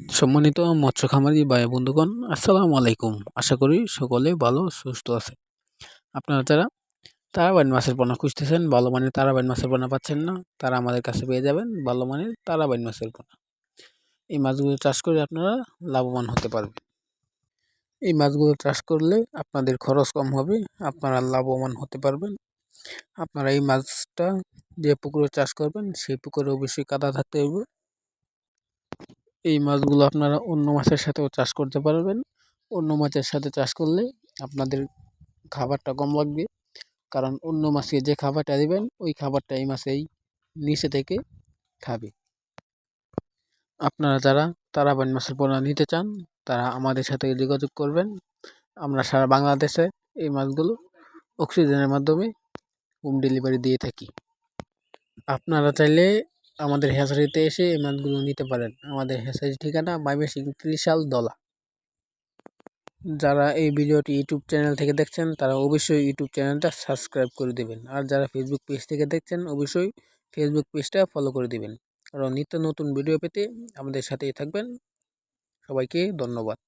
সম্মানিত মৎস্য খামারি ভাই বন্ধুগণ, আসসালামু আলাইকুম। আশা করি সকলে ভালো, সুস্থ আছে। আপনারা যারা তারাবাইন মাছের পোনা খুঁজতেছেন, ভালো মানের তারাবাইন মাছের পোনা পাচ্ছেন না, তারা আমাদের কাছে পেয়ে যাবেন ভালো মানের তারাবাইন মাছের পোনা। এই মাছগুলো চাষ করে আপনারা লাভবান হতে পারবেন। এই মাছগুলো চাষ করলে আপনাদের খরচ কম হবে, আপনারা লাভবান হতে পারবেন। আপনারা এই মাছটা যে পুকুরে চাষ করবেন, সেই পুকুরে অবশ্যই কাদা থাকতে হবে এই মাছগুলো আপনারা অন্য মাছের সাথেও চাষ করতে পারবেন। অন্য মাছের সাথে চাষ করলে আপনাদের খাবারটা কম লাগবে। কারণ অন্য মাছকে যে খাবারটা দেবেন, ওই খাবারটা এই মাছেই নিচে থেকে খাবে। আপনারা যারা তারাবাইন মাছের পোনা নিতে চান, তারা আমাদের সাথে যোগাযোগ করবেন। আমরা সারা বাংলাদেশে এই মাছগুলো অক্সিজেনের মাধ্যমে হোম ডেলিভারি দিয়ে থাকি। আপনারা চাইলে আমাদের হ্যাচারিতে এসে এই মাছগুলো নিতে পারেন। আমাদের হ্যাচারির ঠিকানা ময়মনসিংহ ত্রিশাল দলা। যারা এই ভিডিওটি ইউটিউব চ্যানেল থেকে দেখছেন, তারা অবশ্যই ইউটিউব চ্যানেলটা সাবস্ক্রাইব করে দেবেন। আর যারা ফেসবুক পেজ থেকে দেখছেন, অবশ্যই ফেসবুক পেজটা ফলো করে দেবেন। কারণ নিত্য নতুন ভিডিও পেতে আমাদের সাথেই থাকবেন। সবাইকে ধন্যবাদ।